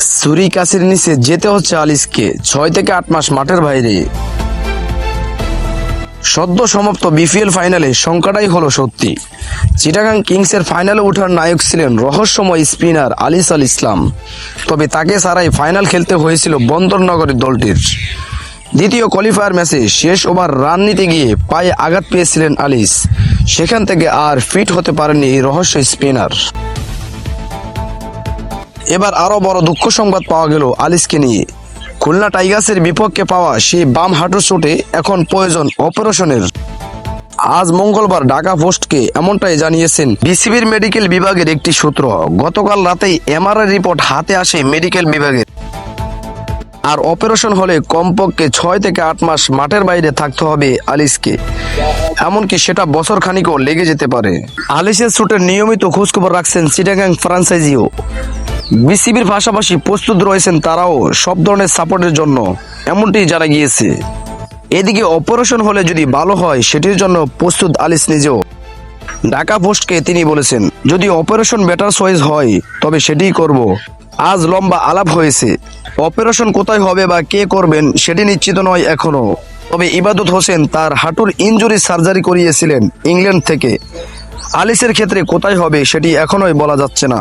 ছুরি কাছের নিচে যেতে হচ্ছে আলিসকে ছয় থেকে আট মাস মাঠের বাইরে। সদ্য সমাপ্ত বিপিএল ফাইনালে সংখ্যাটাই হলো সত্যি। চিটাগাং কিংসের ফাইনালে ওঠার নায়ক ছিলেন রহস্যময় স্পিনার আলিস আল ইসলাম। তবে তাকে ছাড়াই ফাইনাল খেলতে হয়েছিল বন্দরনগরের দলটির। দ্বিতীয় কোয়ালিফায়ার ম্যাচে শেষ ওভার রান নিতে গিয়ে পায়ে আঘাত পেয়েছিলেন আলিস। সেখান থেকে আর ফিট হতে পারেননি এই রহস্য স্পিনার। এবার আরও বড় দুঃখ সংবাদ পাওয়া গেল আলিসকে নিয়ে। খুলনা টাইগার্সের বিপক্ষে পাওয়া সেই বাম হাঁটুর চোটে এখন প্রয়োজন অপারেশনের। আজ মঙ্গলবার ঢাকা পোস্টকে এমনটাই জানিয়েছেন বিসিবির মেডিকেল বিভাগের একটি সূত্র। গতকাল রাতেই এমআরআই রিপোর্ট হাতে আসে মেডিকেল বিভাগের। আর অপারেশন হলে কমপক্ষে ছয় থেকে আট মাস মাঠের বাইরে থাকতে হবে আলিসকে এমনকি সেটা বছর খানিকও লেগে যেতে পারে। আলিসের শুটের নিয়মিত খোঁজখবর রাখছেন চিটাগাং ফ্রাঞ্চাইজিও। বিসিবির পাশাপাশি প্রস্তুত রয়েছেন তারাও সব ধরনের সাপোর্টের জন্য এমনটি জানা গিয়েছে। এদিকে অপারেশন হলে যদি ভালো হয়, সেটির জন্য প্রস্তুত আলিস নিজেও। ঢাকা পোস্টকে তিনি বলেছেন, যদি অপারেশন বেটার চয়েস হয়, তবে সেটিই করব। আজ লম্বা আলাপ হয়েছে। অপারেশন কোথায় হবে বা কে করবেন, সেটি নিশ্চিত নয় এখনও তবে ইবাদত হোসেন তার হাঁটুর ইনজুরি সার্জারি করিয়েছিলেন ইংল্যান্ড থেকে। আলিসের ক্ষেত্রে কোথায় হবে, সেটি এখনোই বলা যাচ্ছে না।